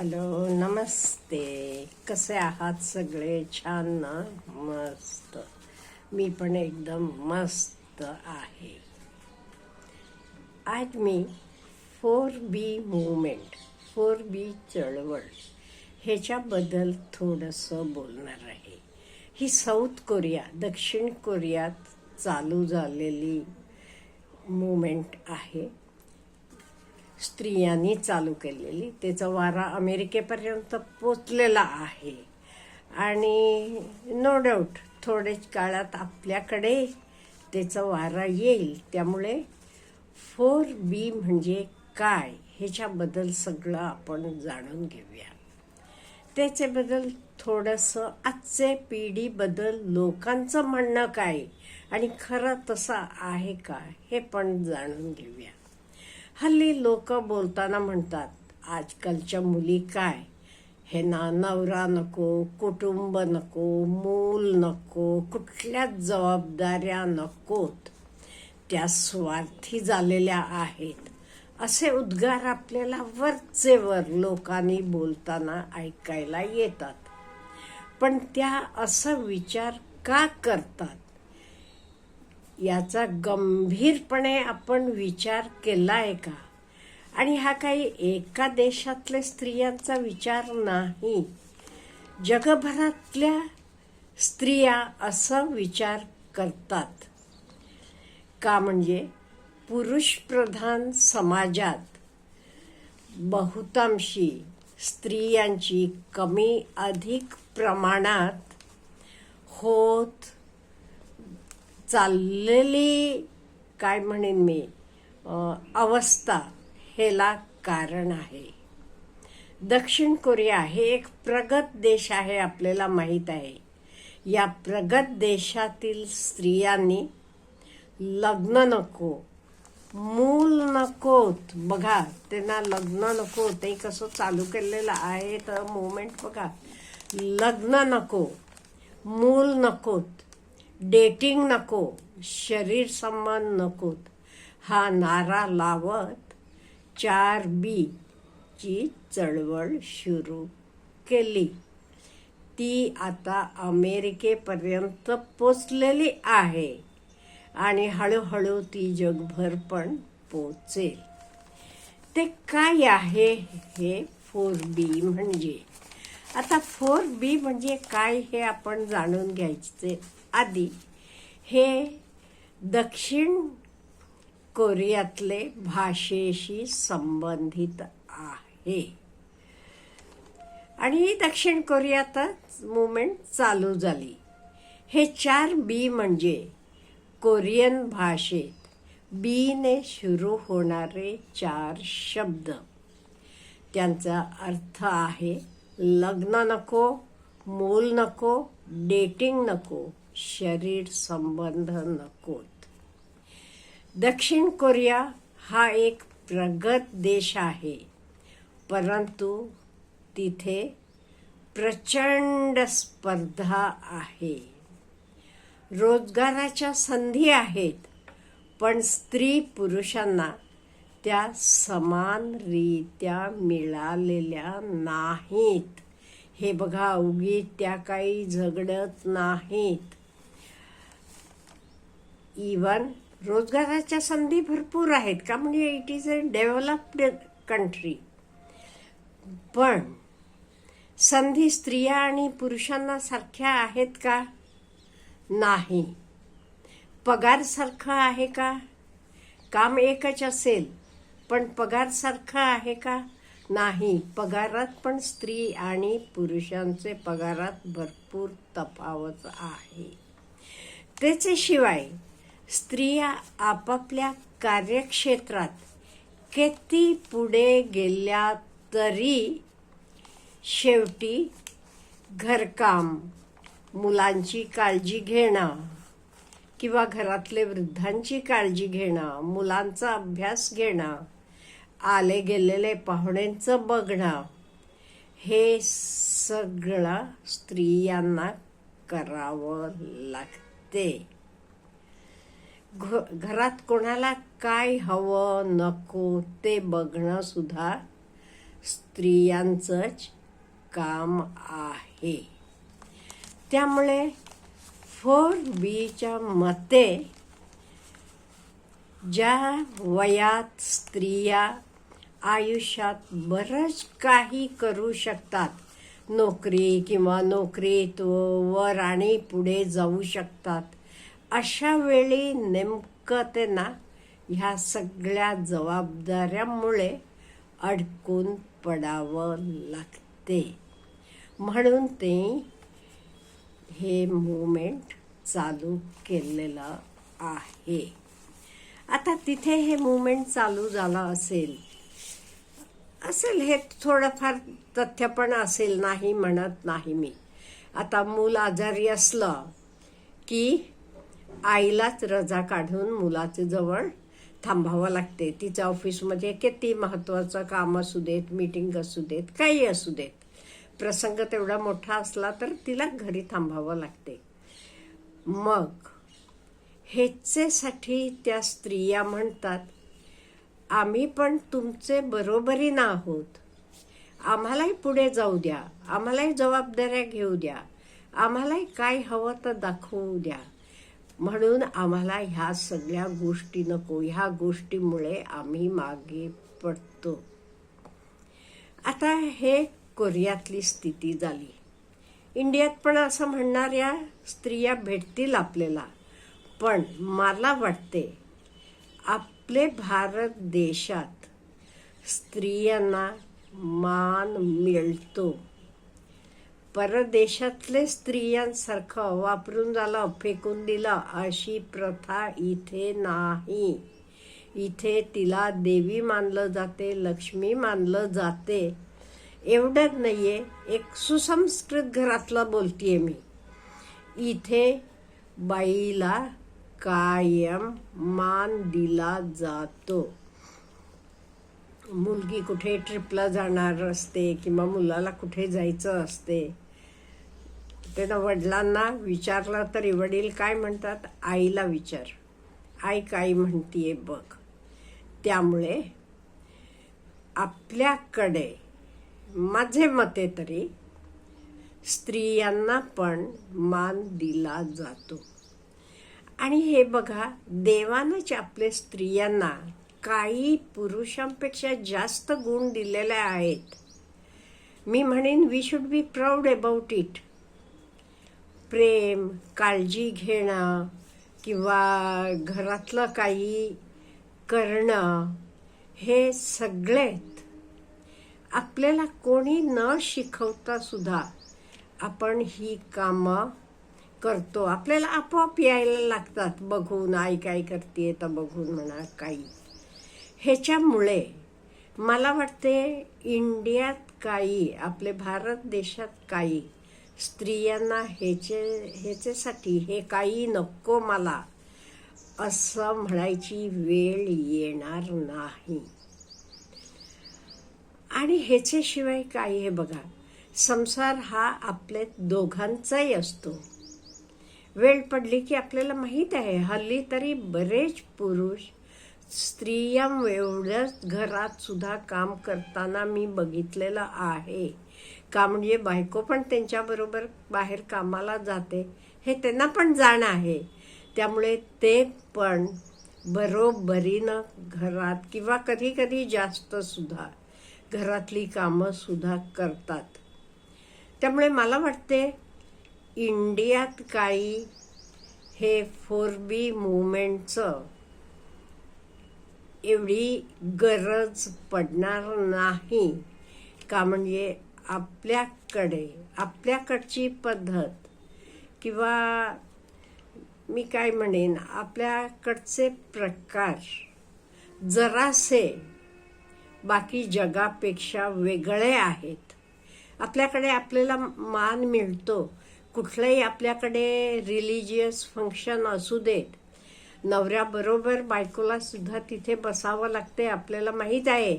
Hello नमस्ते. कसे आहात सगळे? छान ना? मस्त. मी पण एकदम मस्त आहे. आज मी four B movement four B चळवळ ह्याच्याबद्दल थोडंसं बोलणार आहे. ही साऊथ कोरिया दक्षिण कोरियात चालू झालेली मुवमेंट आहे. स्त्रियांनी चालू केलेली. त्याचा वारा अमेरिकेपर्यंत पोचलेला आहे. आणि नो डाऊट थोड्याच काळात आपल्याकडे त्याचा वारा येईल. त्यामुळे फोर बी म्हणजे काय ह्याच्याबद्दल सगळं आपण जाणून घेऊया. त्याच्याबद्दल थोडंसं आजचे पिढीबद्दल लोकांचं म्हणणं काय? आणि खरं तसं आहे का? हे पण जाणून घेऊया. हल्ली लोक बोलताना म्हणतात आजकालच्या मुली काय? हे ना नवरा नको कुटुंब नको मूल नको कुठल्याच जबाबदाऱ्या नकोत. त्या स्वार्थी झालेल्या आहेत. असे उद्गार आपल्याला वरचे वर लोकांनी बोलताना ऐकायला येतात. पण त्या असं विचार का करतात? याचा गंभीरपणे आपण विचार केला आहे का? आणि हा काही एका देशातल्या स्त्रियांचा विचार नाही. जगभरातल्या स्त्रिया असा विचार करतात. का म्हणजे? पुरुषप्रधान समाजात बहुतांशी स्त्रियांची कमी अधिक प्रमाणात होत चाललेली काय म्हणेन मी अवस्था हेला कारण आहे. दक्षिण कोरिया हे एक प्रगत देश आहे आपल्याला माहीत आहे. या प्रगत देशातील स्त्रियांनी लग्न नको मूल नकोत. बघा त्यांना लग्न नको ते कसं चालू केलेलं आहे तर मुवमेंट बघा. लग्न नको मूल नकोत. डेटिंग नको शरीर संबंध नकोत हा नारा लावत चार बी ची चळवळ सुरू केली. ती आता अमेरिकेपर्यंत पोचलेली आहे आणि हळूहळू ती जगभर पण पोचेल. ते काय आहे हे फोर बी म्हणजे? आता फोर बी म्हणजे काय हे आपण जाणून घ्यायचे. आधी हे दक्षिण कोरियातले भाषेशी संबंधित आहे. आणि ही दक्षिण कोरियातच मुवमेंट चालू झाली. हे चार बी म्हणजे कोरियन भाषेत बीने सुरू होणारे चार शब्द. त्यांचा अर्थ आहे लग्न नको मूल नको डेटिंग नको शरीर संबंध नकोत दक्षिण कोरिया हा एक प्रगत देश आहे परंतु तिथे प्रचंड स्पर्धा आहे. रोजगाराच्या संधी आहेत पण स्त्री पुरुषांना त्या समानरित्या मिळालेल्या नाहीत. हे बघा उगी त्या काही झगडत नाहीत. इवन रोजगाराच्या संधी भरपूर आहेत का? म्हणजे it is a developed country पण संधी स्त्रिया आणि पुरुषांना सारख्या आहेत का? नाही. पगार सारखा आहे का? काम एकच असेल. पण पगार सारखा आहे का? नाही. पगारात पण स्त्री आणि पुरुषांचे पगारात भरपूर तफावत आहे. त्याच्याशिवाय स्त्रिया आपापल्या कार्यक्षेत्रात किती पुढे गेल्या तरी शेवटी घरकाम मुलांची काळजी घेणं किंवा घरातले वृद्धांची काळजी घेणं मुलांचा अभ्यास घेणं आले गेलेले पाहुण्यांचं बघणं हे सगळं स्त्रियांना करावं लागते. घ घरात कोणाला काय हवं नको ते बघणं सुद्धा स्त्रियांचंच काम आहे. त्यामुळे फोर बीच्या मते ज्या वयात स्त्रिया आयुष्यात बरंच काही करू शकतात. नोकरी किंवा नोकरीत वर आणि पुढे जाऊ शकतात. अशा वेळी नेमकं ते ना ह्या सगळ्या जबाबदाऱ्यामुळे अडकून पडावं लागते. म्हणून ते हे मुवमेंट चालू केलेलं आहे. आता तिथे हे मुवमेंट चालू झालं असेल असेल हे थोडंफार तथ्य पण असेल नाही म्हणत नाही मी. आता मूल आजारी असलं की आईलाच रजा काढून मुलाचे जवळ थांबावं लागते. तिच्या ऑफिसमध्ये किती महत्त्वाचं काम असू देत मीटिंग असू देत काही असू देत. प्रसंग तेवढा मोठा असला तर तिला घरी थांबावं लागते. मग ह्याचेसाठी त्या स्त्रिया म्हणतात आम्ही पण तुमचे बरोबरीनं आहोत. आम्हालाही पुढे जाऊ द्या. आम्हालाही जबाबदाऱ्या घेऊ द्या. आम्हालाही काय हवं तर दाखवू द्या. म्हणून आम्हाला ह्या सगळ्या गोष्टी नको. ह्या गोष्टीमुळे आम्ही मागे पडतो. आता हे कोरियातली स्थिती झाली. इंडियात पण असं म्हणणाऱ्या स्त्रिया भेटतील आपल्याला. पण मला वाटते आपले भारत देशात स्त्रियांना मान मिळतो. परदेशातले स्त्रियांसारखं वापरून झालं फेकून दिलं अशी प्रथा इथे नाही. इथे तिला देवी मानलं जाते लक्ष्मी मानलं जाते. एवढंच नाही आहे एक सुसंस्कृत घरातलं बोलतीये मी. इथे बाईला कायम मान दिला जातो. मुलगी कुठे ट्रिपला जाणार असते किंवा मुलाला कुठे जायचं असते? त्यांना वडिलांना विचारलं तरी वडील काय म्हणतात? आईला विचार. आई काय म्हणतीये बघ. त्यामुळे आपल्याकडे माझे मते तरी स्त्रियांना पण मान दिला जातो. आणि हे बघा देवानंच आपल्या स्त्रियांना काही पुरुषांपेक्षा जास्त गुण दिलेले आहेत. मी म्हणेन we should be proud about it प्रेम काळजी घेणं किंवा घरातलं काही करणं हे सगळेत आपल्याला कोणी न शिकवता सुद्धा आपण ही कामं करतो. आपल्याला आपोआप यायला लागतात. बघून आई काय करते तर बघून म्हणा काही. ह्याच्यामुळे मला वाटते इंडियात काही आपले भारत देशात काही स्त्रियांना ह्याचे ह्याच्यासाठी हे काही नको मला असं म्हणायची वेळ येणार नाही. आणि ह्याच्याशिवाय काही हे बघा. संसार हा आपल्या दोघांचाही असतो. वेळ पडली की आपल्याला माहीत आहे हल्ली तरी बरेच पुरुष स्त्रिया एवढंच घरात सुद्धा काम करताना मी बघितलेलं आहे. का म्हणजे बायको पण त्यांच्याबरोबर बाहेर कामाला जाते हे त्यांना पण जाण आहे. त्यामुळे ते पण बरोबरीनं घरात किंवा कधी कधी जास्त सुद्धा घरातली कामं सुद्धा करतात. त्यामुळे मला वाटते इंडियात काही हे फोर बी मुवमेंटचं एवढी गरज पडणार नाही. का म्हणजे आपल्याकडे आपल्याकडची पद्धत किंवा मी काय म्हणेन आपल्याकडचे प्रकार जरासे बाकी जगापेक्षा वेगळे आहेत. आपल्याकडे आपल्याला मान मिळतो. कुठलंही आपल्याकडे रिलिजियस फंक्शन असू देत नवऱ्याबरोबर बायकोला सुद्धा तिथे बसावं लागते आपल्याला माहीत आहे.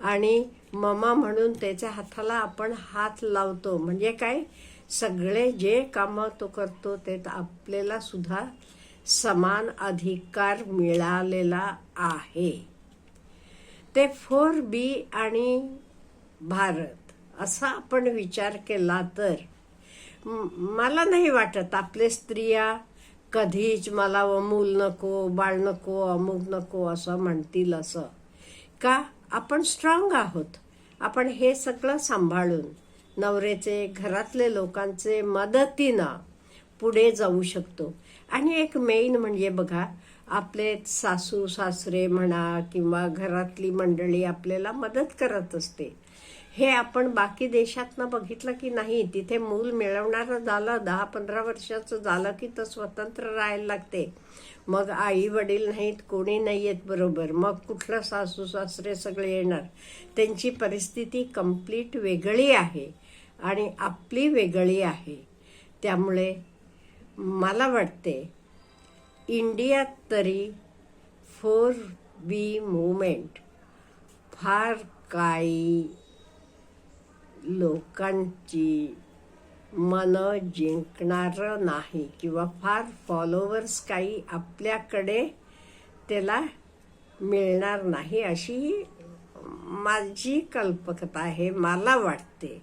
आणि ममा म्हणून त्याच्या हाताला आपण हात लावतो. म्हणजे काय? सगळे जे कामं तो करतो ते आपल्याला सुद्धा समान अधिकार मिळालेला आहे. ते फोर बी आणि भारत असा आपण विचार केला तर मला नाही वाटत. आपले स्त्रिया कधीच मला अमूल मूल नको बाळ नको अमुक नको असं म्हणतील असं. का? आपण स्ट्रॉंग आहोत. आपण हे सगळं सांभाळून नवरेचे घरातले लोकांचे मदतीनं पुढे जाऊ शकतो. आणि एक मेन म्हणजे बघा आपले सासू सासरे म्हणा किंवा घरातली मंडळी आपल्याला मदत करत असते. हे आपण बाकी देशातनं बघितलं की नाही तिथे मूल मिळवणारं झालं दहा पंधरा वर्षाचं झालं की तर स्वतंत्र राहायला लागते. मग आई वडील नाहीत कोणी नाही आहेत बरोबर. मग कुठलं सासू सासरे सगळे येणार? त्यांची परिस्थिती कंप्लीट वेगळी आहे आणि आपली वेगळी आहे. त्यामुळे मला वाटते इंडियात तरी फोर बी मुवमेंट फार काही लोकांची मनं जिंकणारं नाही किंवा फार फॉलोवर्स काही आपल्याकडे त्याला मिळणार नाही अशी माझी कल्पकता आहे मला वाटते.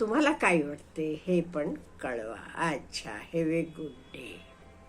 तुम्हाला काय वाटते हे पण कळवा. अच्छा हॅव ए गुड डे